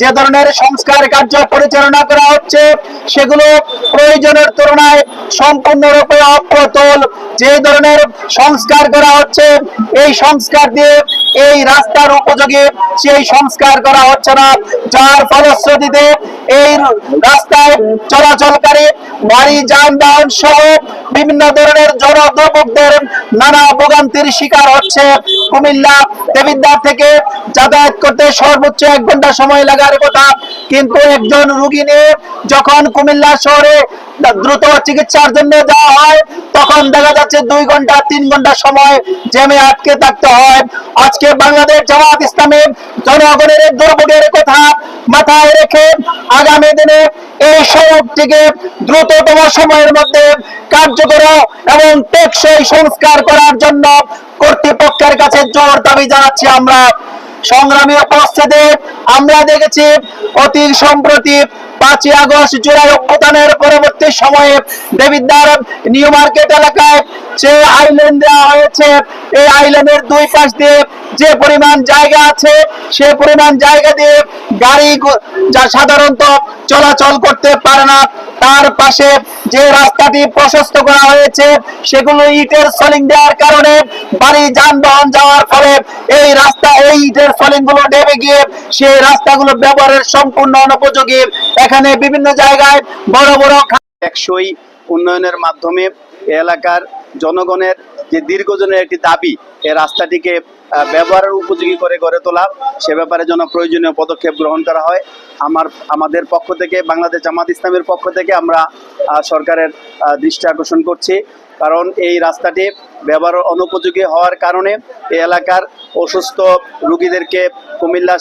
যে ধরনের সংস্কার কার্য পরিচালনা করা হচ্ছে, সেগুলো প্রয়োজনের তুলনায় সম্পূর্ণরূপে অপ্রতুল। যে ধরনের সংস্কার করা হচ্ছে, এই সংস্কার দিয়ে এই রাস্তার উপযোগী সেই সংস্কার করা হচ্ছে না। যার ফলশ্রুতিতে এই রাস্তায় চলাচলকারী ভারী যানবাহন সহ বিভিন্ন ধরনের জনদুর্ভোগদের নানা ভোগান্তির শিকার হচ্ছে কুমিল্লা। দেবিদ্বার থেকে যাতায়াত করতে সর্বোচ্চ এক ঘণ্টা সময় লাগার কথা। কিন্তু একজন রুগী নিয়ে যখন কুমিল্লা শহরে দ্রুত চিকিৎসার জন্য যাওয়া হয় দেখা যাচ্ছে দুই ঘণ্টা, তিন ঘণ্টা সময় জেমে আটকে থাকতে হয়। আজকে বাংলাদেশ জামাত ইসলামী জনগণের দুর্ভোগের কথা মাথায় রেখে আগামী দিনে এই সড়কটিকে দ্রুততম সময়ের মধ্যে কার্যকর এবং টেকসই সংস্কার করার জন্য কর্তৃপক্ষের কাছে জোর দাবি জানাচ্ছি আমরা। সংগ্রামী উপস্থিতি, আমরা দেখেছি অতি সম্প্রতি পাঁচই আগস্ট জুলাই অভ্যুত্থানের পরবর্তী সময়ে দেবিদ্বার নিউ মার্কেট এলাকায় যে আইল্যান্ড দেওয়া হয়েছে, এই আইল্যান্ডের দুই পাশ দিয়ে যে পরিমাণ জায়গা আছে, সে পরিমাণ জায়গা দিয়ে গাড়ি যা সাধারণত চলাচল করতে পারে না, তার পাশে যে রাস্তাটি প্রশস্ত করা হয়েছে, সেগুলো ইটের সলিং দেওয়ার কারণে বাড়ি যানবাহন যাওয়ার ফলে এই রাস্তা, এই ইটের সলিংগুলো নেমে গিয়ে সেই রাস্তাগুলো ব্যবহারের সম্পূর্ণ অনুপযোগী। এখানে বিভিন্ন জায়গায় বড় বড় টেকসই উন্নয়নের মাধ্যমে এলাকার জনগণের যে দীর্ঘজনের একটি দাবি, এই রাস্তাটিকে ব্যবহারের উপযোগী করে গড়ে তোলা, সে ব্যাপারে যেন প্রয়োজনীয় পদক্ষেপ গ্রহণ করা হয়। আমার, আমাদের পক্ষ থেকে, বাংলাদেশ জামাত ইসলামের পক্ষ থেকে আমরা সরকারের দৃষ্টি আকর্ষণ করছি। কারণ এই রাস্তাটি ব্যবহার অনুপযোগী হওয়ার কারণে এই এলাকার অসুস্থ রুগীদেরকে কুমিল্লা